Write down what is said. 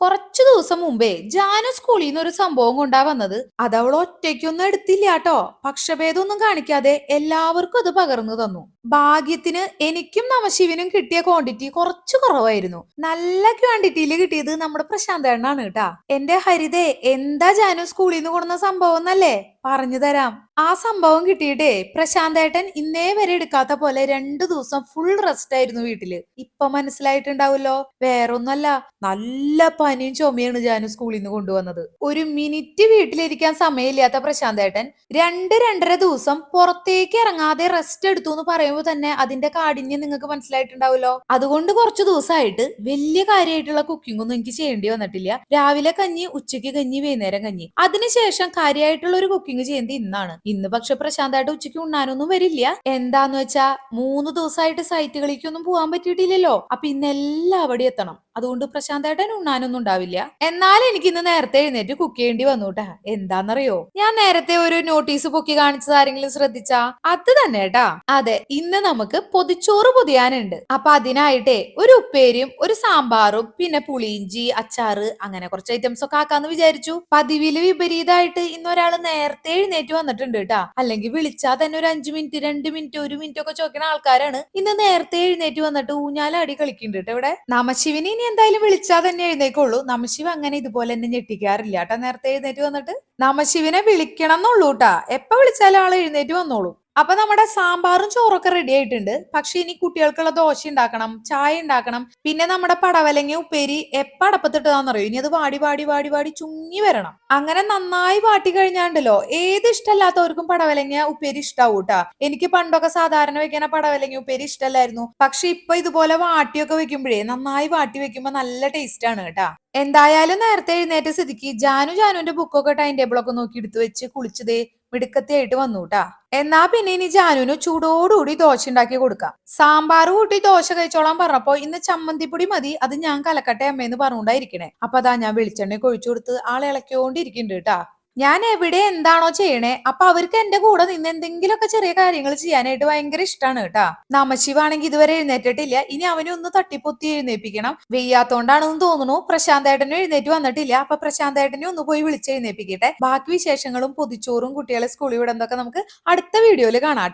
കുറച്ചു ദിവസം മുമ്പേ ജാനു സ്കൂളിൽ നിന്ന് ഒരു സംഭവം കൊണ്ടാ വന്നത്. അത് അവൾ ഒറ്റയ്ക്കൊന്നും എടുത്തില്ല കേട്ടോ പക്ഷഭേദമൊന്നും കാണിക്കാതെ എല്ലാവർക്കും അത് പകർന്നു തന്നു. ഭാഗ്യത്തിന് എനിക്കും നവശിവനും കിട്ടിയ ക്വാണ്ടിറ്റി കുറച്ചു കുറവായിരുന്നു. നല്ല ക്വാണ്ടിറ്റിയിൽ കിട്ടിയത് നമ്മുടെ പ്രശാന്ത് എണ്ണാണ് കേട്ടാ. എന്റെ ഹരിതേ എന്താ ജാനു സ്കൂളിൽ നിന്ന് കൊടുന്ന സംഭവം എന്നല്ലേ? പറഞ്ഞു തരാം. ആ സംഭവം കിട്ടിയിട്ടേ പ്രശാന്തേട്ടൻ ഇന്നേ വരെ എടുക്കാത്ത പോലെ രണ്ടു ദിവസം ഫുൾ റെസ്റ്റ് ആയിരുന്നു വീട്ടിൽ. ഇപ്പൊ മനസ്സിലായിട്ടുണ്ടാവുമല്ലോ വേറൊന്നല്ല നല്ല പനിയും ചുമയാണ് ജാനു സ്കൂളിൽ നിന്ന് കൊണ്ടുവന്നത്. ഒരു മിനിറ്റ് വീട്ടിലിരിക്കാൻ സമയമില്ലാത്ത പ്രശാന്തേട്ടൻ രണ്ട് രണ്ടര ദിവസം പുറത്തേക്ക് ഇറങ്ങാതെ റെസ്റ്റ് എടുത്തു എന്ന് പറയുമ്പോൾ തന്നെ അതിന്റെ കാഠിന്യം നിങ്ങൾക്ക് മനസ്സിലായിട്ടുണ്ടാവുമല്ലോ. അതുകൊണ്ട് കുറച്ചു ദിവസമായിട്ട് വലിയ കാര്യമായിട്ടുള്ള കുക്കിംഗ് ഒന്നും എനിക്ക് ചെയ്യേണ്ടി വന്നിട്ടില്ല. രാവിലെ കഞ്ഞി ഉച്ചയ്ക്ക് കഞ്ഞി വൈകുന്നേരം കഞ്ഞി. അതിനുശേഷം കാര്യമായിട്ടുള്ള ഒരു കുക്കിംഗ് ചെയ്യുന്നത് ഇന്നാണ്. ഇന്ന് പക്ഷെ പ്രശാന്തായിട്ട് ഉച്ചയ്ക്ക് ഉണ്ണാനൊന്നും വരില്ല. എന്താന്ന് വെച്ചാ മൂന്ന് ദിവസമായിട്ട് സൈറ്റുകളിലേക്കൊന്നും പോകാൻ പറ്റിയിട്ടില്ലല്ലോ. അപ്പൊ ഇന്ന് എല്ലാവടെയും എത്തണം. അതുകൊണ്ട് പ്രശാന്തേട്ടൻ ഉണ്ണാനൊന്നും ഉണ്ടാവില്ല. എന്നാൽ എനിക്ക് ഇന്ന് നേരത്തെ എഴുന്നേറ്റ് കുക്ക് ചെയ്യേണ്ടി വന്നു കേട്ടാ എന്താണെന്നറിയോ ഞാൻ നേരത്തെ ഒരു നോട്ടീസ് പൊക്കി കാണിച്ചത് ആരെങ്കിലും ശ്രദ്ധിച്ചാ? അത് തന്നെ കേട്ടാ അതെ ഇന്ന് നമുക്ക് പൊതിച്ചോറ് പൊതിയാനുണ്ട്. അപ്പൊ അതിനായിട്ടേ ഒരു ഉപ്പേരിയും ഒരു സാമ്പാറും പിന്നെ പുളിയിഞ്ചി അച്ചാറ് അങ്ങനെ കുറച്ച് ഐറ്റംസ് ഒക്കെ ആക്കാന്ന് വിചാരിച്ചു. പതിവിൽ വിപരീതമായിട്ട് ഇന്ന് ഒരാൾ നേരത്തെ എഴുന്നേറ്റ് വന്നിട്ടുണ്ട് കേട്ടാ അല്ലെങ്കിൽ വിളിച്ചാൽ തന്നെ ഒരു അഞ്ചു മിനിറ്റ് രണ്ട് മിനിറ്റ് ഒരു മിനിറ്റ് ഒക്കെ ചോദിക്കുന്ന ആൾക്കാരാണ് ഇന്ന് നേരത്തെ എഴുന്നേറ്റ് വന്നിട്ട് ഊഞ്ഞാലാടി കളിക്കുന്നുണ്ട് കേട്ടോ ഇവിടെ. നമശിവന് ഇനി എന്തായാലും വിളിച്ചാൽ തന്നെ എഴുന്നേക്കുള്ളൂ. നമശിവ അങ്ങനെ ഇതുപോലെ തന്നെ ഞെട്ടിക്കാറില്ല. കേട്ടോ നേരത്തെ എഴുന്നേറ്റ് വന്നിട്ട്. നമശിവനെ വിളിക്കണം എന്നുള്ളൂ കേട്ടാ. എപ്പൊ വിളിച്ചാലും ആൾ എഴുന്നേറ്റ് വന്നോളൂ. അപ്പൊ നമ്മുടെ സാമ്പാറും ചോറൊക്കെ റെഡി ആയിട്ടുണ്ട്. പക്ഷെ ഇനി കുട്ടികൾക്കുള്ള ദോശ ഉണ്ടാക്കണം ചായ ഉണ്ടാക്കണം പിന്നെ നമ്മുടെ പടവലങ്ങ ഉപ്പേരി എപ്പ അടപ്പത്തിട്ടതാണെന്നറിയോ ഇനി അത് വാടി വാടി വാടി വാടി ചുങ്ങി വരണം. അങ്ങനെ നന്നായി വാട്ടി കഴിഞ്ഞാണ്ടല്ലോ ഏത് ഇഷ്ടമല്ലാത്തവർക്കും പടവലങ്ങ ഉപ്പേരി ഇഷ്ടാവൂ കേട്ടാ എനിക്ക് പണ്ടൊക്കെ സാധാരണ വെക്കുന്ന പടവലങ്ങ ഉപ്പേരി ഇഷ്ടമല്ലായിരുന്നു. പക്ഷെ ഇപ്പൊ ഇതുപോലെ വാട്ടിയൊക്കെ വെക്കുമ്പോഴേ നന്നായി വാട്ടി വെക്കുമ്പോ നല്ല ടേസ്റ്റ് ആണ് കേട്ടാ. എന്തായാലും നേരത്തെ എഴുന്നേറ്റ സ്ഥിതിക്ക് ജാനു ജാനുവിന്റെ ബുക്കൊക്കെ ടൈം ടേബിളൊക്കെ നോക്കി എടുത്തു വെച്ച് കുളിച്ചതേ മിടുക്കത്തിയായിട്ട് വന്നു കേട്ടാ എന്നാ പിന്നെ ഇനി ജാനുവിന് ചൂടോടുകൂടി ദോശ ഉണ്ടാക്കി കൊടുക്കാം. സാമ്പാർ കൂട്ടി ദോശ കഴിച്ചോളാൻ പറഞ്ഞപ്പോ ഇന്ന് ചമ്മന്തിപ്പൊടി മതി അത് ഞാൻ കലക്കട്ടെ അമ്മേന്ന് പറഞ്ഞുകൊണ്ടായിരിക്കണേ അപ്പൊ അതാ ഞാൻ വെളിച്ചെണ്ണ കൊഴിച്ചു കൊടുത്ത് ആളെ ഇളക്കിയോണ്ടിരിക്കുന്നുണ്ട് കേട്ടാ ഞാൻ എവിടെ എന്താണോ ചെയ്യണേ അപ്പൊ അവർക്ക് എന്റെ കൂടെ നിന്ന് എന്തെങ്കിലുമൊക്കെ ചെറിയ കാര്യങ്ങൾ ചെയ്യാനായിട്ട് ഭയങ്കര ഇഷ്ടമാണ് കേട്ടാ. നമശിവാണെങ്കിൽ ഇതുവരെ എഴുന്നേറ്റിട്ടില്ല. ഇനി അവനെ ഒന്ന് തട്ടിപ്പൊത്തി എഴുന്നേപ്പിക്കണം. വെയ്യാത്തോണ്ടാണെന്ന് തോന്നുന്നു. പ്രശാന്തേട്ടനും എഴുന്നേറ്റ് വന്നിട്ടില്ല. അപ്പൊ പ്രശാന്തേട്ടനെ ഒന്ന് പോയി വിളിച്ച് എഴുന്നേപ്പിക്കട്ടെ. ബാക്കി വിശേഷങ്ങളും പൊതിച്ചോറും കുട്ടികളെ സ്കൂളിൽ വിടുന്നതൊക്കെ നമുക്ക് അടുത്ത വീഡിയോയിൽ കാണാം